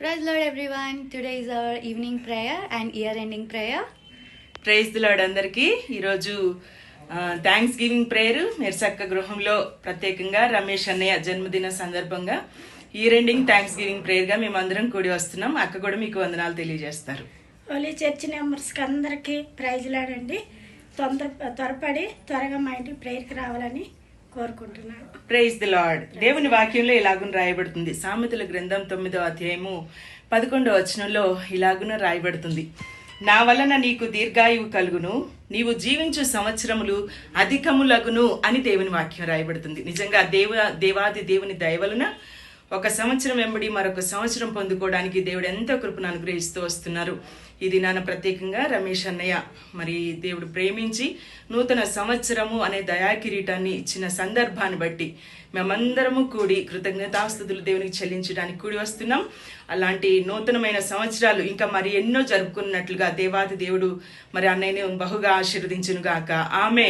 Praise Lord everyone. Today is our evening prayer and year ending prayer. Prize దిలాడ్ అందరికీ ఈరోజు thanks giving prayer మెర్సక్క గృహంలో ప్రత్యేకంగా రమేష్ అన్నయ్య జన్మదిన సందర్భంగా ఈ రెండింగ్ థ్యాంక్స్ గివింగ్ ప్రేయర్గా మేమందరం కూడి వస్తున్నాం అక్క కూడా మీకు వందనాలు తెలియజేస్తారు ఓలీ చర్చ్ మెంబర్స్కి అందరికీ ప్రైజ్లాడండి తొందర త్వరపడి త్వరగా మా ఇంటికి ప్రేయర్కి రావాలని కోరుకుంటున్నాను. ప్రైజ్ ది లార్డ్ దేవుని వాక్యంలో ఇలాగున రాయబడుతుంది. సామెతల గ్రంథం తొమ్మిదో అధ్యాయము పదకొండో వచనంలో ఇలాగున రాయబడుతుంది. నా వలన నీకు దీర్ఘాయువు కలుగును నీవు జీవించు సంవత్సరములు అధికములగును అని దేవుని వాక్యం రాయబడుతుంది. నిజంగా దేవ దేవాది దేవుని దయ వలన ఒక సంవత్సరం వెంబడి మరొక సంవత్సరం పొందుకోవడానికి దేవుడు ఎంతో కృపను అనుగ్రహిస్తూ వస్తున్నారు. ఇది నాన్న ప్రత్యేకంగా రమేష్ అన్నయ్య. మరి దేవుడు ప్రేమించి నూతన సంవత్సరము అనే దయా కిరీటాన్ని ఇచ్చిన సందర్భాన్ని బట్టి మేమందరము కూడి కృతజ్ఞతాస్థుతులు దేవునికి చెల్లించడానికి కూడి వస్తున్నాం. అలాంటి నూతనమైన సంవత్సరాలు ఇంకా మరి ఎన్నో జరుపుకున్నట్లుగా దేవాది దేవుడు మరి అన్నయ్యని బహుగా ఆశీర్వదించునుగాక. ఆమె